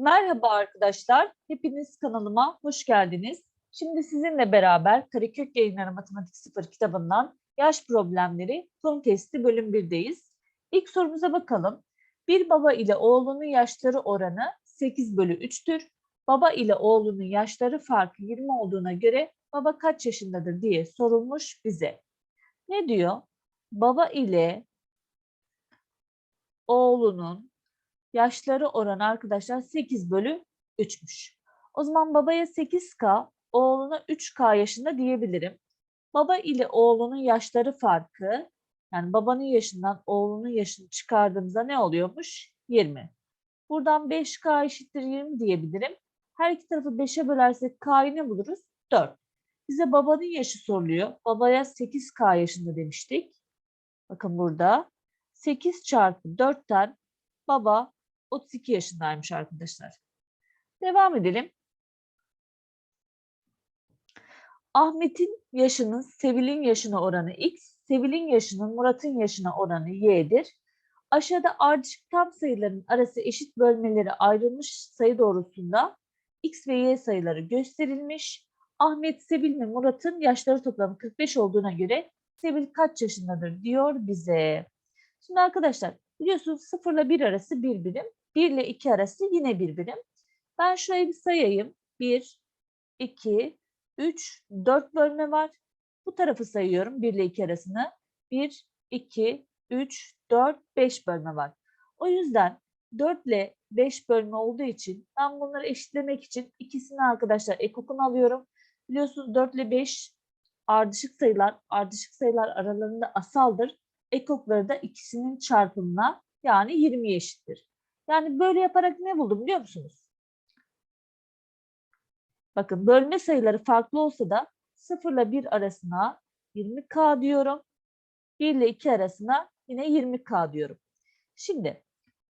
Merhaba arkadaşlar, hepiniz kanalıma hoş geldiniz. Şimdi sizinle beraber Karekök Yayınları Matematik 0 kitabından Yaş Problemleri Son Testi bölüm 1'deyiz. İlk sorumuza bakalım. Bir baba ile oğlunun yaşları oranı 8 bölü 3'tür. Baba ile oğlunun yaşları farkı 20 olduğuna göre baba kaç yaşındadır diye sorulmuş bize. Ne diyor? Baba ile oğlunun yaşları oranı arkadaşlar 8 bölü 3'müş. O zaman babaya 8K, oğluna 3K yaşında diyebilirim. Baba ile oğlunun yaşları farkı, yani babanın yaşından oğlunun yaşını çıkardığımızda ne oluyormuş? 20. Buradan 5K eşittir 20 diyebilirim. Her iki tarafı 5'e bölersek K'yı ne buluruz? 4. Bize babanın yaşı soruluyor. Babaya 8K yaşında demiştik. Bakın burada 8 çarpı 4'ten baba 32 yaşındaymış arkadaşlar. Devam edelim. Ahmet'in yaşının Sevil'in yaşına oranı x, Sevil'in yaşının Murat'ın yaşına oranı y'dir. Aşağıda ardışık tam sayıların arası eşit bölmeleri ayrılmış sayı doğrusunda x ve y sayıları gösterilmiş. Ahmet, Sevil ve Murat'ın yaşları toplamı 45 olduğuna göre Sevil kaç yaşındadır diyor bize. Şimdi arkadaşlar biliyorsunuz 0 ile 1 arası bir birim. 1 ile 2 arası yine bir birim. Ben şurayı bir sayayım. 1, 2, 3, 4 bölme var. Bu tarafı sayıyorum 1 ile 2 arasını. 1, 2, 3, 4, 5 bölme var. O yüzden 4 ile 5 bölme olduğu için ben bunları eşitlemek için ikisini arkadaşlar ekokunu alıyorum. Biliyorsunuz 4 ile 5 ardışık sayılar, ardışık sayılar aralarında asaldır. Ekokları da ikisinin çarpımına yani 20'ye eşittir. Yani böyle yaparak ne buldum biliyor musunuz? Bakın bölme sayıları farklı olsa da 0 ile 1 arasına 20k diyorum. 1 ile 2 arasına yine 20k diyorum. Şimdi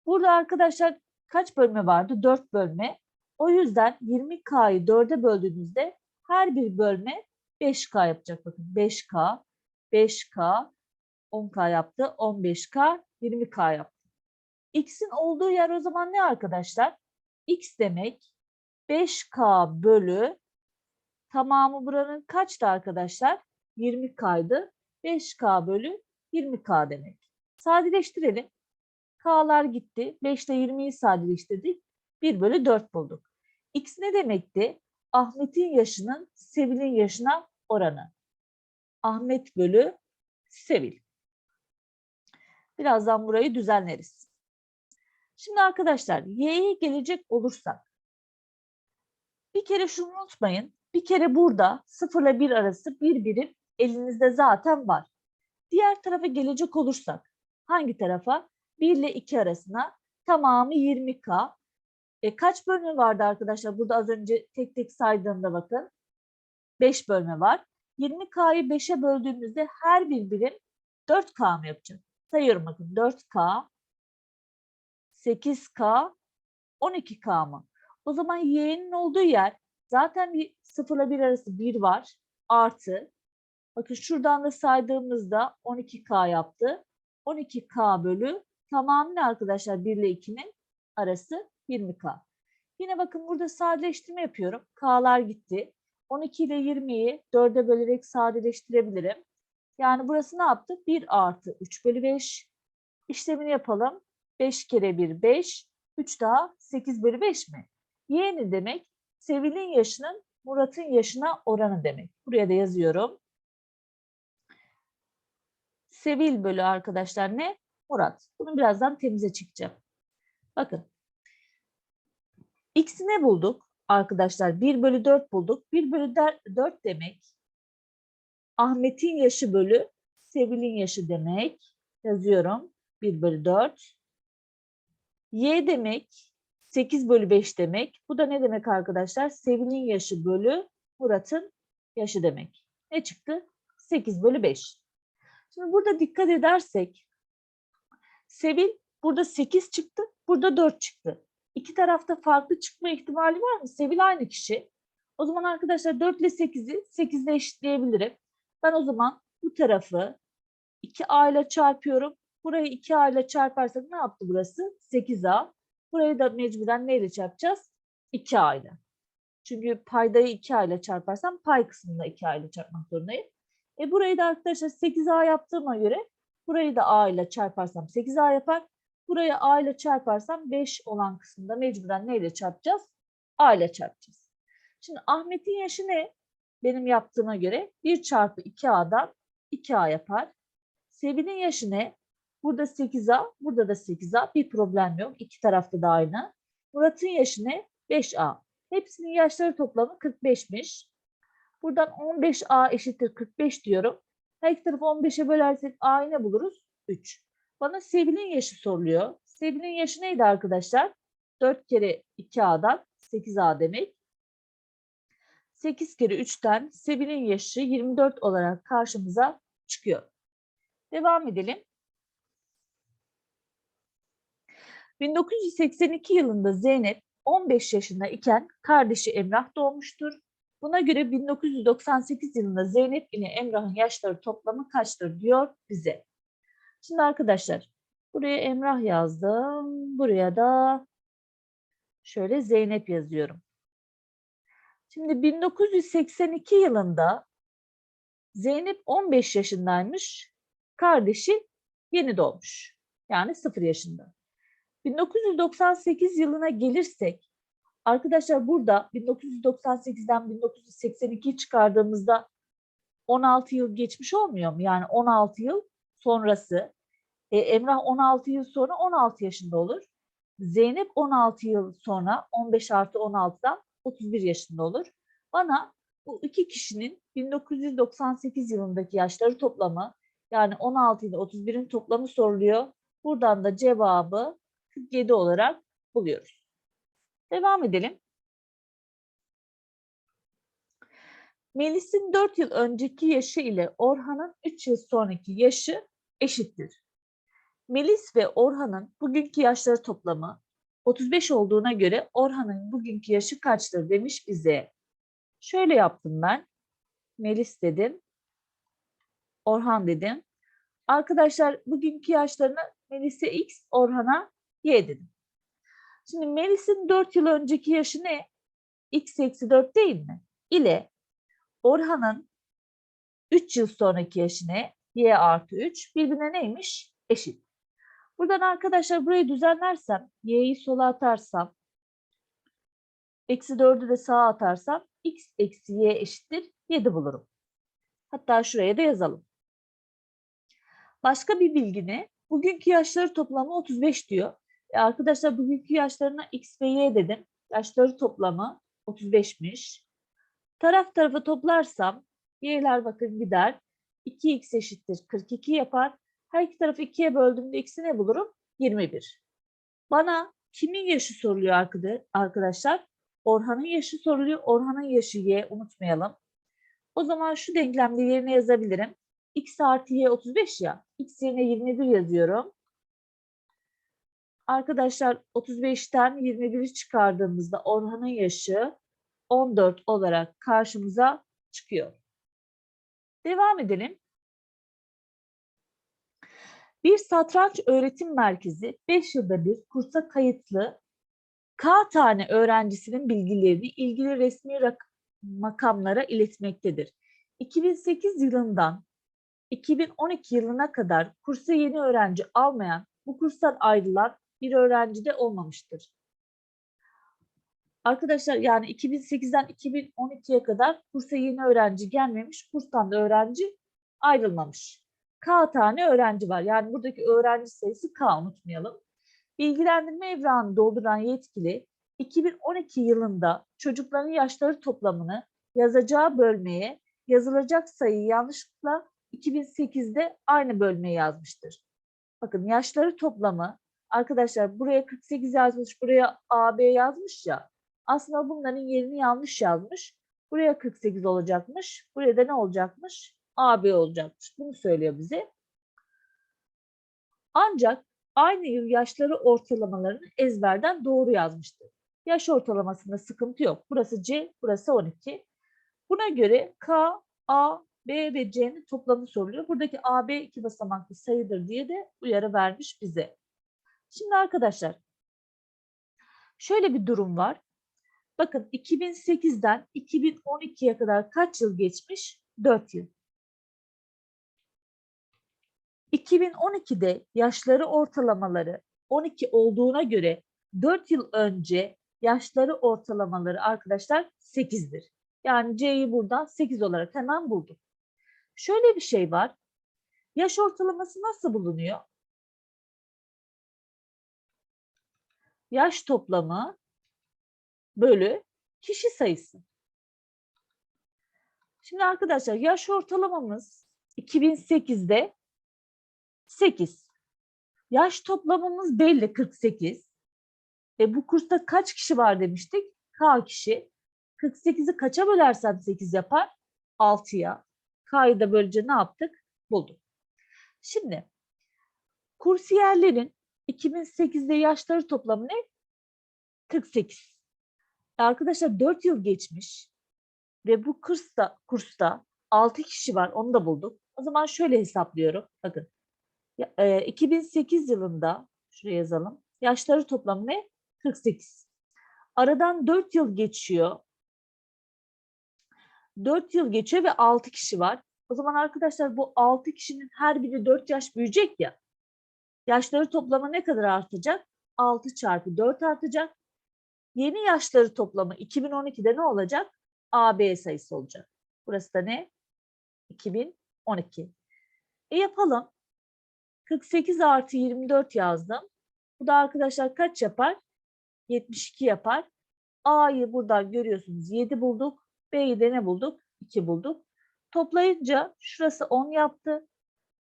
burada arkadaşlar kaç bölme vardı? 4 bölme. O yüzden 20k'yı 4'e böldüğünüzde her bir bölme 5k yapacak. Bakın 5k, 5k, 10k yaptı, 15k, 20k yaptı. X'in olduğu yer o zaman ne arkadaşlar? X demek 5K bölü tamamı buranın kaçtı arkadaşlar? 20K'ydı. 5K bölü 20K demek. Sadeleştirelim. K'lar gitti. 5 ile 20'yi sadeleştirdik. 1 bölü 4 bulduk. X ne demekti? Ahmet'in yaşının Sevil'in yaşına oranı. Ahmet bölü Sevil. Birazdan burayı düzenleriz. Şimdi arkadaşlar y'ye gelecek olursak bir kere şunu unutmayın. Bir kere burada 0 ile 1 arası bir birim elinizde zaten var. Diğer tarafa gelecek olursak hangi tarafa? 1 ile 2 arasına tamamı 20k. E, kaç bölme vardı arkadaşlar? Burada az önce tek tek saydığımda bakın. 5 bölme var. 20k'yı 5'e böldüğümüzde her bir birim 4k mı yapacak? Sayıyorum bakın 4k 8K, 12K mı? O zaman y'nin olduğu yer zaten bir 0 ile 1 arası 1 var. Artı. Bakın şuradan da saydığımızda 12K yaptı. 12K bölü tamamı arkadaşlar 1 ile 2'nin arası 20K. Yine bakın burada sadeleştirme yapıyorum. K'lar gitti. 12 ile 20'yi 4'e bölerek sadeleştirebilirim. Yani burası ne yaptı? 1 artı 3 bölü 5. İşlemini yapalım. 5 kere 1 5. 3 daha 8 bölü 5 mi? Y ne demek? Sevil'in yaşının Murat'ın yaşına oranı demek. Buraya da yazıyorum. Sevil bölü arkadaşlar ne? Murat. Bunu birazdan temize çıkacağım. Bakın. X'i ne bulduk? Arkadaşlar 1 bölü 4 bulduk. 1 bölü 4 demek Ahmet'in yaşı bölü Sevil'in yaşı demek. Yazıyorum. 1 bölü 4. Y demek 8 bölü 5 demek. Bu da ne demek arkadaşlar? Sevil'in yaşı bölü Murat'ın yaşı demek. Ne çıktı? 8 bölü 5. Şimdi burada dikkat edersek Sevil burada 8 çıktı, burada 4 çıktı. İki tarafta farklı çıkma ihtimali var mı? Sevil aynı kişi. O zaman arkadaşlar 4 ile 8'i 8 ile eşitleyebilirim. Ben o zaman bu tarafı 2A ile çarpıyorum. Burayı 2A ile çarparsak ne yaptı burası? 8A. Burayı da mecburen neyle çarpacağız? 2a ile. Çünkü paydayı 2a ile çarparsam pay kısmını da 2a ile çarpmak zorundayım. E burayı da arkadaşlar 8a yaptığıma göre burayı da a ile çarparsam 8a yapar. Buraya a ile çarparsam 5 olan kısımda mecburen neyle çarpacağız? a ile çarpacağız. Şimdi Ahmet'in yaşı ne? Benim yaptığıma göre 1 çarpı 2a'dan 2a yapar. Sevil'in yaşı ne? Burada 8a, burada da 8a. Bir problem yok. İki tarafta da aynı. Murat'ın yaşı ne? 5a. Hepsinin yaşları toplamı 45'miş. Buradan 15a eşittir 45 diyorum. Her iki tarafı 15'e bölersek a'yı ne buluruz? 3. Bana Sevil'in yaşı soruluyor. Sevil'in yaşı neydi arkadaşlar? 4 kere 2a'dan 8a demek. 8 kere 3'ten Sevil'in yaşı 24 olarak karşımıza çıkıyor. Devam edelim. 1982 yılında Zeynep 15 yaşında iken kardeşi Emrah doğmuştur. Buna göre 1998 yılında Zeynep ile Emrah'ın yaşları toplamı kaçtır diyor bize. Şimdi arkadaşlar buraya Emrah yazdım. Buraya da şöyle Zeynep yazıyorum. Şimdi 1982 yılında Zeynep 15 yaşındaymış. Kardeşi yeni doğmuş. Yani 0 yaşında. 1998 yılına gelirsek arkadaşlar burada 1998'den 1982 çıkardığımızda 16 yıl geçmiş olmuyor mu? Yani 16 yıl sonrası. E, Emrah 16 yıl sonra 16 yaşında olur. Zeynep 16 yıl sonra 15 artı 16'dan 31 yaşında olur. Bana bu iki kişinin 1998 yılındaki yaşları toplamı yani 16 ile 31'in toplamı soruluyor. Buradan da cevabı 47 olarak buluyoruz. Devam edelim. Melis'in 4 yıl önceki yaşı ile Orhan'ın 3 yıl sonraki yaşı eşittir. Melis ve Orhan'ın bugünkü yaşları toplamı 35 olduğuna göre Orhan'ın bugünkü yaşı kaçtır demiş bize. Şöyle yaptım ben. Melis dedim. Orhan dedim. Arkadaşlar bugünkü yaşlarını Melis'e X, Orhan'a Y dedim. Şimdi Melis'in 4 yıl önceki yaşı ne? X eksi 4 değil mi? İle Orhan'ın 3 yıl sonraki yaşı ne? Y artı 3 birbirine neymiş? Eşit. Buradan arkadaşlar burayı düzenlersem, Y'yi sola atarsam, eksi 4'ü de sağa atarsam X eksi Y eşittir 7 bulurum. Hatta şuraya da yazalım. Başka bir bilgi ne? Bugünkü yaşları toplamı 35 diyor. E arkadaşlar bugünkü yaşlarına X ve Y dedim. Yaşları toplamı 35'miş. Taraf tarafa toplarsam Y'ler bakın gider. 2X eşittir 42 yapar. Her iki tarafı 2'ye böldüğümde X'i ne bulurum? 21. Bana kimin yaşı soruluyor arkadaşlar? Orhan'ın yaşı soruluyor. Orhan'ın yaşı Y unutmayalım. O zaman şu denklemde yerine yazabilirim. X artı Y 35 ya. X yerine 21 yazıyorum. Arkadaşlar 35'ten 21'i çıkardığımızda Orhan'ın yaşı 14 olarak karşımıza çıkıyor. Devam edelim. Bir satranç öğretim merkezi 5 yılda bir kursa kayıtlı K tane öğrencisinin bilgilerini ilgili resmi makamlara iletmektedir. 2008 yılından 2012 yılına kadar kursa yeni öğrenci almayan, bu kurstan ayrılan bir öğrenci de olmamıştır. Arkadaşlar yani 2008'den 2012'ye kadar kursa yeni öğrenci gelmemiş, kurstan da öğrenci ayrılmamış. K tane öğrenci var. Yani buradaki öğrenci sayısı K unutmayalım. Bilgilendirme evrağını dolduran yetkili 2012 yılında çocukların yaşları toplamını yazacağı bölmeye yazılacak sayıyı yanlışlıkla 2008'de aynı bölmeye yazmıştır. Bakın yaşları toplamı arkadaşlar buraya 48 yazmış, buraya AB yazmış ya. Aslında bunların yerini yanlış yazmış. Buraya 48 olacakmış. Buraya da ne olacakmış? AB olacakmış. Bunu söylüyor bize. Ancak aynı yıl yaşları ortalamalarını ezberden doğru yazmıştır. Yaş ortalamasında sıkıntı yok. Burası C, burası 12. Buna göre K, A, B ve C'nin toplamı soruluyor. Buradaki AB iki basamaklı sayıdır diye de uyarı vermiş bize. Şimdi arkadaşlar Şöyle bir durum var. Bakın 2008'den 2012'ye kadar kaç yıl geçmiş? 4 yıl. 2012'de yaşları ortalamaları 12 olduğuna göre 4 yıl önce yaşları ortalamaları arkadaşlar 8'dir. Yani C'yi buradan 8 olarak hemen buldum. Şöyle bir şey var. Yaş ortalaması nasıl bulunuyor? Yaş toplamı bölü kişi sayısı. Şimdi arkadaşlar yaş ortalamamız 2008'de 8. Yaş toplamımız belli 48. E bu kursta kaç kişi var demiştik? K kişi. 48'i kaça bölersem 8 yapar? 6'ya. K'yı da böylece ne yaptık? Bulduk. Şimdi kursiyerlerin 2008'de yaşları toplamı ne? 48. E Arkadaşlar 4 yıl geçmiş ve bu kursta, kursta 6 kişi var onu da bulduk. O zaman şöyle hesaplıyorum. Bakın ya- e, 2008 yılında şuraya yazalım. Yaşları toplamı ne? 48. Aradan 4 yıl geçiyor. 4 yıl geçiyor ve 6 kişi var. O zaman arkadaşlar bu 6 kişinin her biri 4 yaş büyüyecek ya. Yaşları toplamı ne kadar artacak? 6 çarpı 4 artacak. Yeni yaşları toplamı 2012'de ne olacak? AB sayısı olacak. Burası da ne? 2012. E yapalım. 48 artı 24 yazdım. Bu da arkadaşlar kaç yapar? 72 yapar. A'yı buradan görüyorsunuz 7 bulduk. B'yi de ne bulduk? 2 bulduk. Toplayınca şurası 10 yaptı.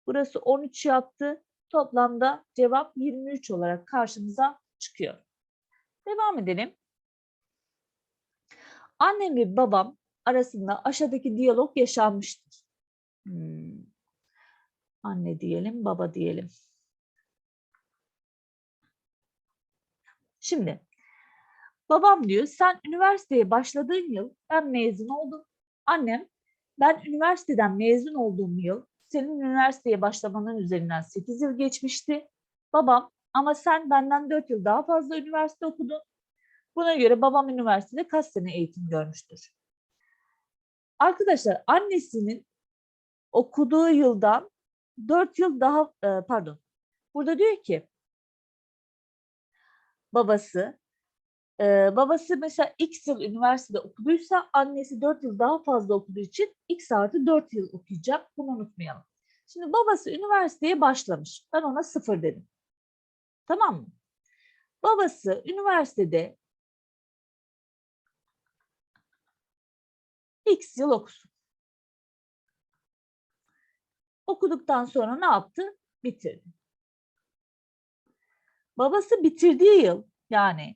Burası 13 yaptı. Toplamda cevap 23 olarak karşımıza çıkıyor. Devam edelim. Annem ve babam arasında aşağıdaki diyalog yaşanmıştır. Hmm. Anne diyelim, baba diyelim. Şimdi babam diyor sen üniversiteye başladığın yıl ben mezun oldum. Annem ben üniversiteden mezun olduğum yıl senin üniversiteye başlamanın üzerinden 8 yıl geçmişti. Babam ama sen benden 4 yıl daha fazla üniversite okudun. Buna göre babam üniversitede kaç sene eğitim görmüştür? Arkadaşlar annesinin okuduğu yıldan 4 yıl daha e, pardon. Burada diyor ki babası e, babası mesela X yıl üniversitede okuduysa annesi 4 yıl daha fazla okuduğu için X artı 4 yıl okuyacak. Bunu unutmayalım. Şimdi babası üniversiteye başlamış. Ben ona sıfır dedim. Tamam mı? Babası üniversitede X yıl okusun. Okuduktan sonra ne yaptı? Bitirdi. Babası bitirdiği yıl yani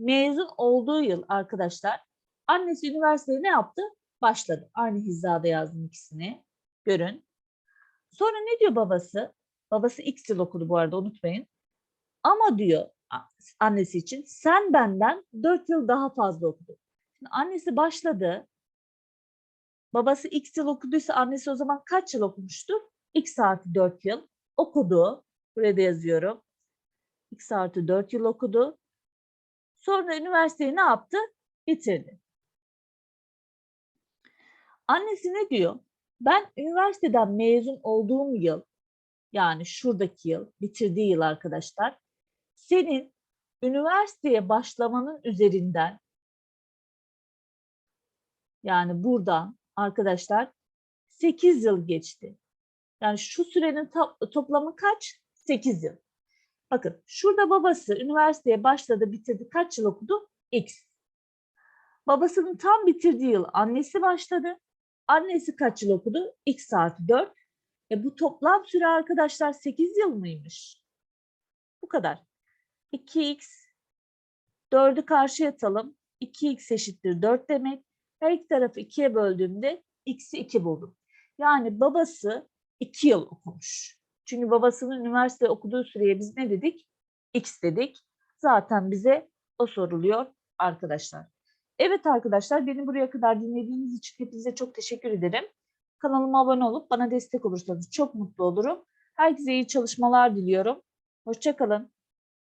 mezun olduğu yıl arkadaşlar annesi üniversiteye ne yaptı? Başladı. Aynı hizada yazdım ikisini. Görün. Sonra ne diyor babası? Babası X yıl okudu bu arada unutmayın. Ama diyor annesi için sen benden 4 yıl daha fazla okudun. Şimdi annesi başladı. Babası X yıl okuduysa annesi o zaman kaç yıl okumuştur? X artı 4 yıl okudu. Buraya da yazıyorum. X artı 4 yıl okudu. Sonra üniversiteyi ne yaptı? Bitirdi. Annesi ne diyor? Ben üniversiteden mezun olduğum yıl, yani şuradaki yıl, bitirdiği yıl arkadaşlar, senin üniversiteye başlamanın üzerinden, yani buradan arkadaşlar 8 yıl geçti. Yani şu sürenin to- toplamı kaç? 8 yıl. Bakın şurada babası üniversiteye başladı bitirdi. Kaç yıl okudu? X. Babasının tam bitirdiği yıl annesi başladı. Annesi kaç yıl okudu? X artı 4. E bu toplam süre arkadaşlar 8 yıl mıymış? Bu kadar. 2x 4'ü karşıya atalım. 2x eşittir 4 demek. Her iki tarafı 2'ye böldüğümde x'i 2 buldum. Yani babası 2 yıl okumuş. Çünkü babasının üniversite okuduğu süreye biz ne dedik? X dedik. Zaten bize o soruluyor arkadaşlar. Evet arkadaşlar beni buraya kadar dinlediğiniz için hepinize çok teşekkür ederim. Kanalıma abone olup bana destek olursanız çok mutlu olurum. Herkese iyi çalışmalar diliyorum. Hoşçakalın.